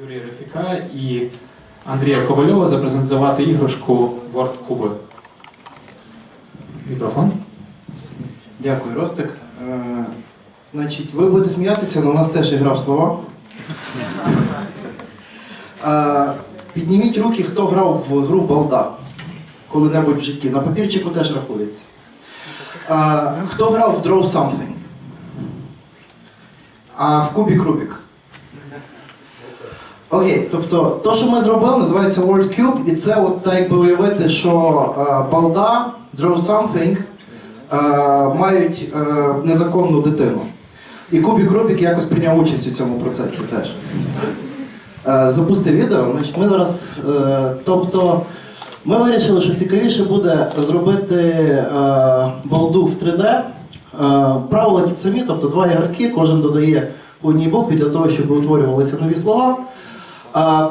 Юрія Рефіка і Андрія Ковальова запрезентувати іграшку Word Куби. Мікрофон. Дякую, Ростик. Е, значить, ви будете сміятися, але у нас теж гра в слова. Е, підніміть руки, хто грав в гру Балда коли-небудь в житті. На папірчику теж рахується. Е, хто грав в Draw Something? А в Кубік Рубік? Окей, тобто то, що ми зробили, називається World Cube, і це от так якби уявити, що е, балда, Draw Something е, мають е, незаконну дитину. І Кубік Рубік якось прийняв участь у цьому процесі теж. Е, запусти відео. Значить, ми зараз, е, тобто, ми вирішили, що цікавіше буде зробити е, балду в 3D. Е, правила ті самі, тобто два ігроки, кожен додає одній букві для того, щоб утворювалися нові слова.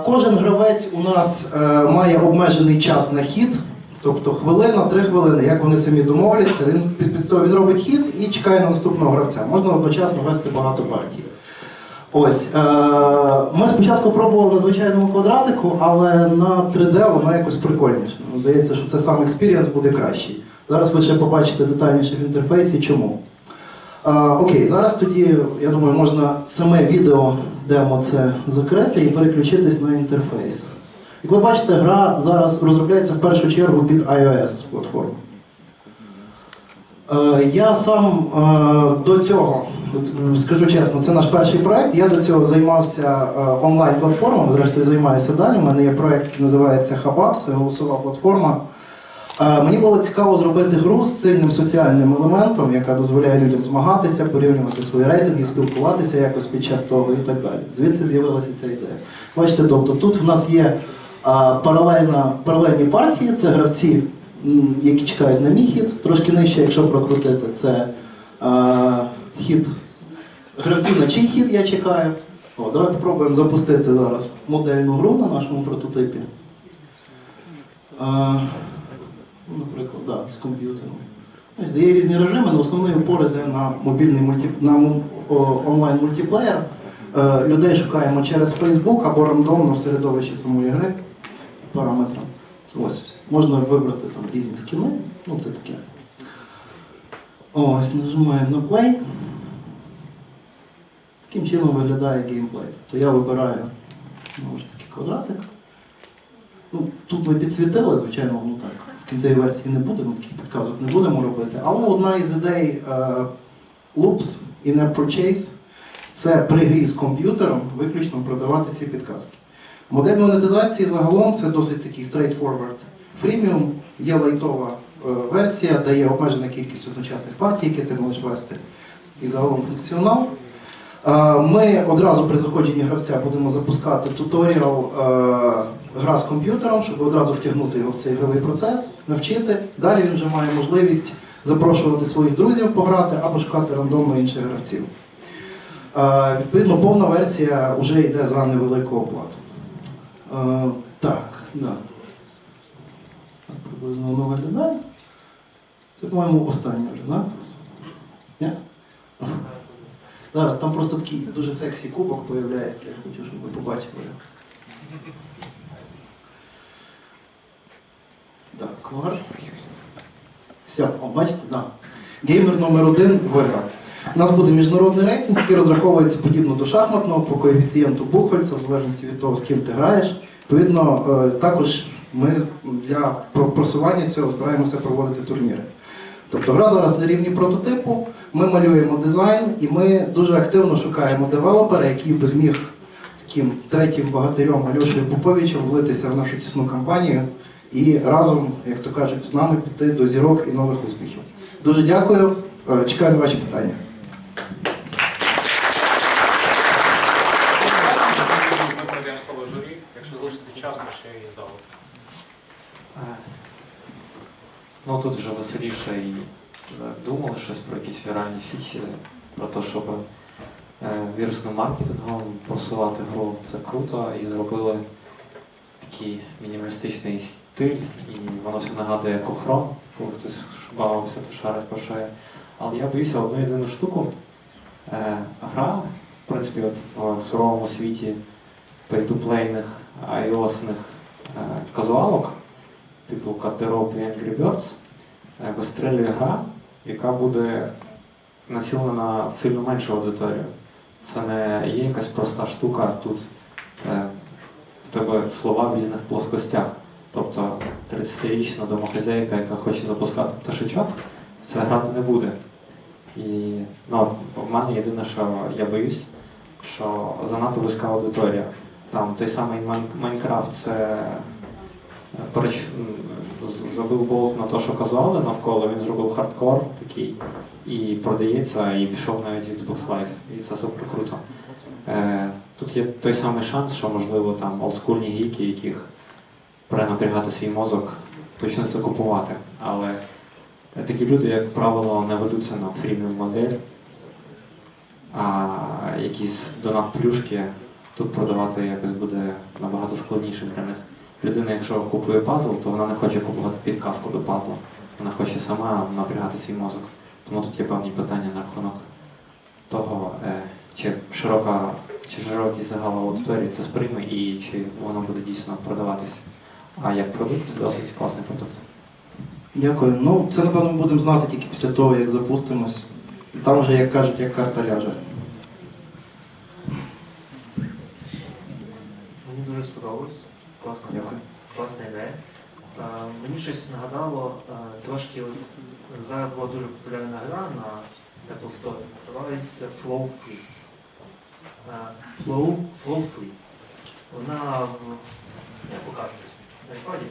Кожен гравець у нас е, має обмежений час на хід, тобто хвилина, три хвилини, як вони самі домовляться. Він під під того він робить хід і чекає на наступного гравця. Можна одночасно вести багато партій. Ось е, ми спочатку пробували на звичайному квадратику, але на 3D воно якось прикольніше. Здається, що це сам експірієнс буде кращий. Зараз ви ще побачите детальніше в інтерфейсі, чому. Е, окей, зараз тоді, я думаю, можна саме відео демо це закрити і переключитись на інтерфейс. Як ви бачите, гра зараз розробляється в першу чергу під iOS платформу. Е, Я сам е, до цього, скажу чесно, це наш перший проект. Я до цього займався е, онлайн-платформами, зрештою займаюся далі. У мене є проект, який називається Хаба, це голосова платформа. Е, Мені було цікаво зробити гру з сильним соціальним елементом, яка дозволяє людям змагатися, порівнювати свої рейтинги, спілкуватися якось під час того і так далі. Звідси з'явилася ця ідея. Бачите, тобто тут в нас є паралельна, паралельні партії, це гравці, які чекають на мій хід, трошки нижче, якщо прокрутити, це а, хід. Гравці на чий хід я чекаю. О, давай спробуємо запустити зараз модельну гру на нашому прототипі. А, Ну, наприклад, да, з комп'ютером. Ну, Є різні режими, але основний упор йде на мобільний мульті... на му- о, онлайн мультиплеєр. Е, людей шукаємо через Facebook або рандомно в середовищі самої гри параметрам. Ось, можна вибрати там різні скіни. Ну, це таке. Ось, нажимаємо на play. Таким чином виглядає геймплей. Тобто я вибираю знову ж таки квадратик. Ну, тут ми підсвітили, звичайно, воно так. Кінцевій версії не буде, ми таких підказок не будемо робити. Але одна із ідей е, Loops і не Purchase це при грі з комп'ютером виключно продавати ці підказки. Модель монетизації загалом це досить такий straightforward. Freemium є лайтова е, версія, дає обмежена кількість одночасних партій, які ти можеш вести, і загалом функціонал. Е, Ми одразу при заходженні гравця будемо запускати туторіал гра з комп'ютером, щоб одразу втягнути його в цей ігровий процес, навчити. Далі він вже має можливість запрошувати своїх друзів пограти або шукати рандомно інших гравців. Е, Відповідно, повна версія вже йде за невелику оплату. Е, Так, да. Приблизно воно виглядає. Це, по-моєму, останнє вже, так? Ні? Зараз там просто такий дуже сексі кубок появляється. Я хочу, щоб ви побачили. Так, кварц. Все, о, бачите. Да. Геймер номер один виграв. У нас буде міжнародний рейтинг, який розраховується подібно до шахматного по коефіцієнту Бухгольца, в залежності від того, з ким ти граєш. Відповідно, е, також ми для просування цього збираємося проводити турніри. Тобто гра зараз на рівні прототипу, ми малюємо дизайн і ми дуже активно шукаємо девелопера, який би зміг таким третім богатирем Альошею Поповичем влитися в нашу тісну кампанію і разом, як то кажуть, з нами піти до зірок і нових успіхів. Дуже дякую. Е, Чекаю на ваші питання. Е, Ну тут вже веселіше і е, думали щось про якісь віральні фічі, про те, щоб вірусним маркетингом просувати гру. Це круто. І зробили такий мінімалістичний стиль, і воно все нагадує кохрон, коли хтось бавився, то шарить по шеї. Але я боюся одну єдину штуку. Е, Гра, в принципі, от в суровому світі pay-to-play-них е, казуалок, типу Caterop і Angry Birds, е, вистрелює гра, яка буде націлена на сильно меншу аудиторію. Це не є якась проста штука, тут е, в тебе слова в різних плоскостях. Тобто 30-річна домохазяйка, яка хоче запускати пташечок, в це грати не буде. І ну, в мене єдине, що я боюсь, що занадто вузька аудиторія. Там той самий Майнкрафт це е, переч... забив болт на те, що казали навколо, він зробив хардкор такий і продається, і пішов навіть в Xbox Live. І це супер круто. Е, тут є той самий шанс, що можливо там олдскульні гіки, яких перенапрягати свій мозок, почнуть це купувати. Але такі люди, як правило, не ведуться на фрімінг модель, а якісь донат-плюшки тут продавати якось буде набагато складніше для них. Людина, якщо купує пазл, то вона не хоче купувати підказку до пазла. Вона хоче сама напрягати свій мозок. Тому тут є певні питання на рахунок того, е, чи широка, чи широкий загал аудиторії це сприйме і чи воно буде дійсно продаватись. А як продукт, це досить класний продукт. Дякую. Ну, це напевно ми будемо знати тільки після того, як запустимось. І там вже, як кажуть, як карта ляже. Мені дуже сподобалось. Класна, Дякую. класна ідея. Е, мені щось нагадало е, трошки, от зараз була дуже популярна гра на Apple Store, називається Flow Free. Е, Flow, Flow Free. Вона в- я покажу на.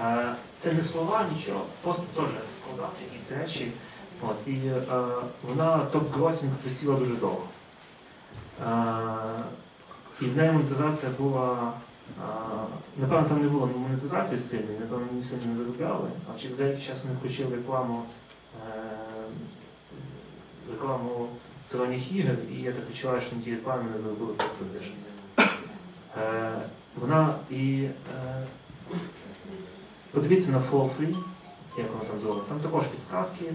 Е, Це не слова, нічого, просто теж складати якісь речі. От, і е, вона топ-гросінг висіла дуже довго. Е, і в неї монетизація була. Напевно, там не було монетизації сильної, напевно, вони сильно не заробляли, а через деякий час вони включили рекламу сторонніх ігор, і я так відчуваю, що на тій рекламі вони заробили просто більше. Е, Вона і е, подивіться на Free, як воно там зроблено. Там також підсказки, е,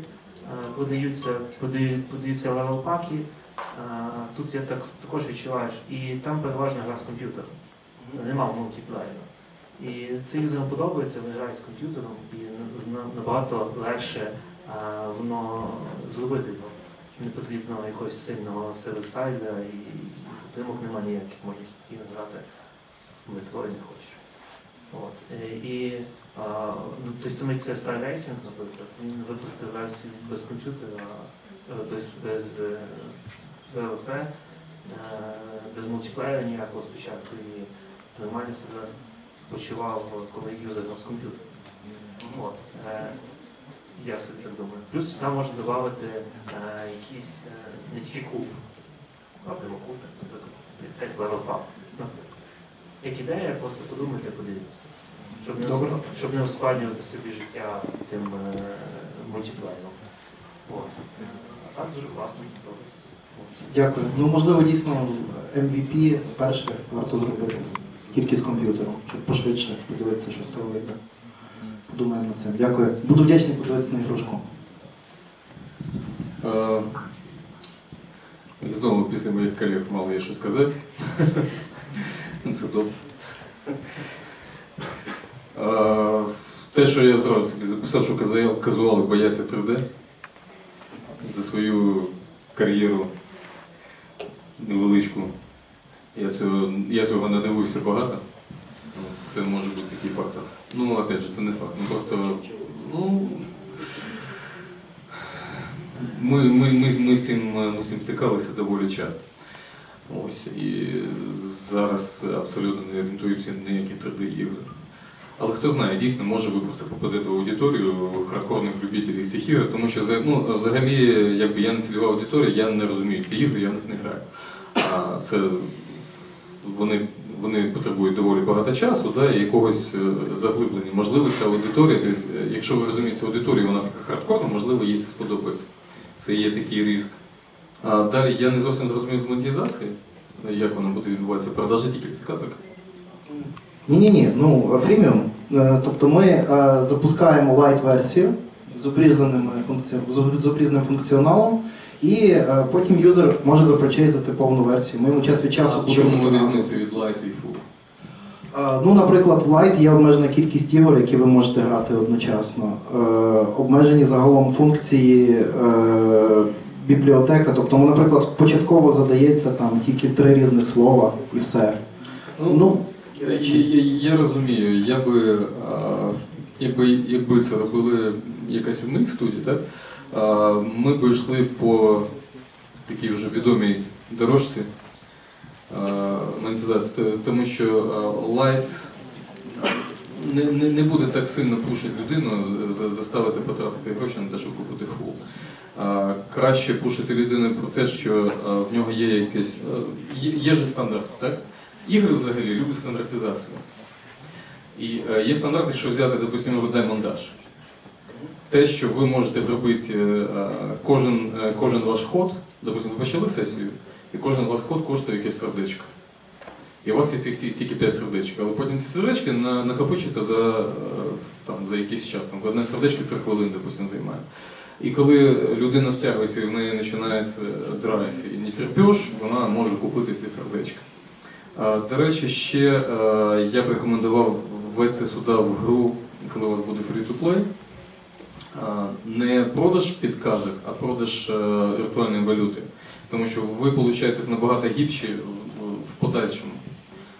подаються, подають, подаються левел-паки. Е, Тут я так, також відчуваю, що- і там переважно гра з комп'ютером. Нема мультиплеєру. І це юзерам подобається, вони грають з комп'ютером і набагато легше а, воно зробити. Не потрібно якогось сильного сервер-сайда і затримок немає ніяких, можна спокійно грати в метро і не хочеш. От. Е, І а, ну, той самий CSI Racing, наприклад, він випустив версію без комп'ютера, е, без, без е, ВВП, без мультиплеєра ніякого спочатку і нормально себе почував, коли юзер з комп'ютера. От. Я собі так думаю. Плюс сюди можна додати е, якісь е, не тільки куб, а прямокутник, наприклад, 5 level up. Як ідея, просто подумайте, подивіться. Щоб не, Добре. щоб не ускладнювати собі життя тим е, мультиплеєром. От. А так дуже класно подобається. Дякую. Ну, можливо, дійсно MVP перше варто зробити. Тільки з комп'ютером, щоб пошвидше подивитися, що з того вийде. Думаємо над цим. Дякую. Буду вдячний подивитися на ігрушку. Е, знову після моїх колег мало є що сказати. Ну, Це добре. Е, Те, що я зразу собі записав, що казуали бояться 3D за свою кар'єру невеличку. Я цього, я цього надивився багато. Це може бути такий фактор. Ну, опять же, це не факт. Ну, просто, ну, ми, ми, ми, ми, з цим, ми з цим стикалися доволі часто. Ось, і зараз абсолютно не орієнтуємося на ніякі 3D-ігри. Але хто знає, дійсно, може ви просто попадете в аудиторію хардкорних любителів цих ігор, тому що ну, взагалі, якби я не цільова аудиторія, я не розумію ці ігри, я в них не граю. А це вони, вони потребують доволі багато часу да, і якогось е, заглиблення. Можливо, ця аудиторія, тобто, е, якщо ви розумієте, аудиторія, вона така хардкорна, можливо, їй це сподобається. Це є такий ризик. А далі я не зовсім зрозумів з монетизації, як вона буде відбуватися. Продажі тільки підказок. Ні-ні-ні, ну фріміум. Е, Тобто ми запускаємо лайт-версію з обрізаними функці... з об- обрізаним функціоналом, І е, потім юзер може запричейзити повну версію. Ми йому час від часу будемо чому різниця від Light і Full? Е, Ну, наприклад, в Light є обмежена кількість ігор, які ви можете грати одночасно. Е, обмежені загалом функції е, бібліотека. Тобто, ну, наприклад, початково задається там тільки три різних слова і все. Ну, Я, я, я розумію, я би, а, якби, якби це робили якась з моїх студій, так, ми б йшли по такій вже відомій дорожці монетизації, тому що Light не, не, не буде так сильно пушити людину, заставити потратити гроші на те, щоб купити фул. Краще пушити людину про те, що в нього є якийсь. а, Є, є же стандарт, так? Ігри взагалі люблять стандартизацію. І е, є стандарт, якщо взяти, допустимо, рудай монтаж. Те, що ви можете зробити е, е, кожен, кожен ваш ход, допустимо, ви почали сесію, і кожен ваш ход коштує якесь сердечко. І у вас є цих тільки 5 сердечок, але потім ці сердечки накопичуються за, там, за якийсь час. Там, одне сердечко 3 хвилини, допустимо, займає. І коли людина втягується і в неї починається драйв і не терпеш, вона може купити ці сердечка. До речі, ще я б рекомендував ввести сюди в гру, коли у вас буде free-to-play, не продаж підказок, а продаж е, віртуальної валюти. Тому що ви получаєтесь набагато гірші в- подальшому.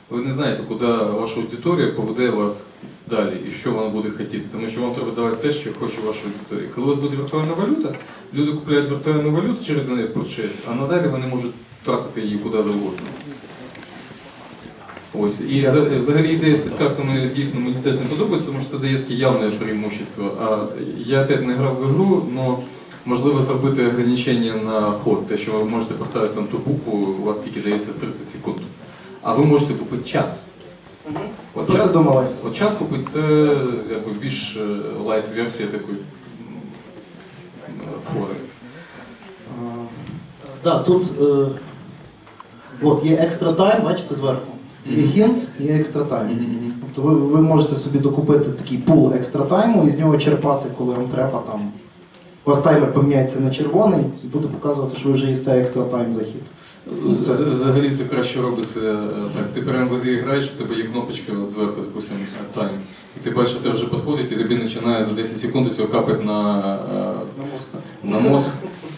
Ви не знаєте, куди ваша аудиторія поведе вас далі і що вона буде хотіти. Тому що вам треба давати те, що хоче ваша аудиторія. Коли у вас буде віртуальна валюта, люди купують віртуальну валюту через неї процес, а надалі вони можуть тратити її куди завгодно. Ось. І за- взагалі ідея з підказками дійсно мені теж не подобається, тому що це дає таке явне преимущество. А я опять не грав в ігру, але можливо зробити ограничення на ход. Те, що ви можете поставити там ту букву, у вас тільки дається 30 секунд. А ви можете купити час. От про це час, думали. от час купити це якби більш е, лайт версія такої фори. А, Да, тут е, от є екстра тайм, бачите зверху. Є Мгм. є екстра тайм. мгм, мгм. Тобто ви, ви можете собі докупити такий пул екстра тайму і з нього черпати, коли вам треба там. У вас таймер поміняється на червоний і буде показувати, що ви вже їсте екстра тайм захід. З- Взагалі це краще робиться е, так. Ти прямо граєш, в тебе є кнопочка от зверху, допустимо, тайм. І ти бачиш, що ти вже підходить, і тобі починає за 10 секунд цього капати на, е, на мозг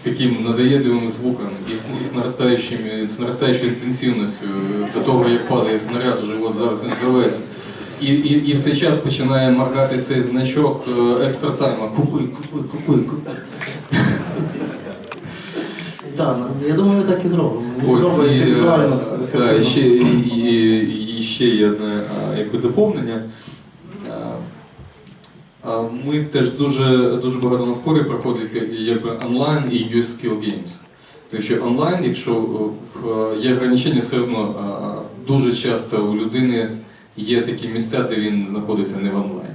таким надоєдливим звуком і з, наростаючим, з наростаючою інтенсивністю до того, як падає снаряд, уже от зараз він зривається. І, і, і в цей час починає моргати цей значок е, екстра тайма. Купуй, купуй, купуй, купуй. Так, ну, я думаю, ми так і зробимо. Ось, і, е, це да, ще, і, і, і ще є одне якби доповнення. Ми теж дуже, дуже багато на спорі проходить якби онлайн і US Skill Games. Тому що онлайн, якщо е, є ограничення, все одно дуже часто у людини є такі місця, де він знаходиться не в онлайн.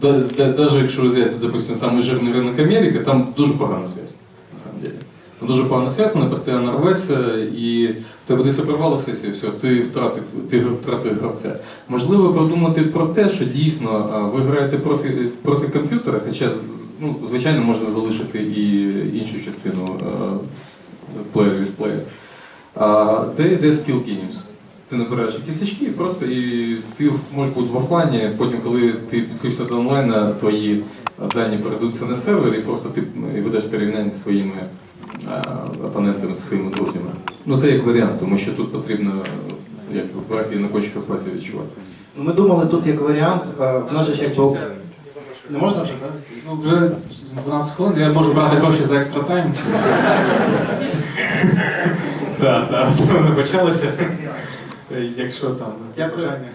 Да, якщо взяти, допустимо, самий жирний ринок Америки, там дуже погана зв'язь, на самом деле. Там дуже погана зв'язь, вона постійно рветься, і в тебе десь обірвала сесія, все, ти втратив, ти втратив гравця. Можливо, продумати про те, що дійсно ви граєте проти, проти комп'ютера, хоча, ну, звичайно, можна залишити і іншу частину with player. А, де йде skill games. Ти набираєш якісь очки, просто і ти можеш бути в офлайні, потім, коли ти підключишся до онлайна, твої дані передаються на сервер, і просто ти ведеш порівняння зі своїми опонентами, зі своїми друзями. Ну це як варіант, тому що тут потрібно як брати на кончиках пальців відчувати. Ну, Ми думали тут як варіант, е, в нас же ж якби... Не можна вже, так? Ну, вже 12 хвилин, я можу брати гроші за екстра тайм. Так, так, це не почалося. Якщо там Дякую. бажання.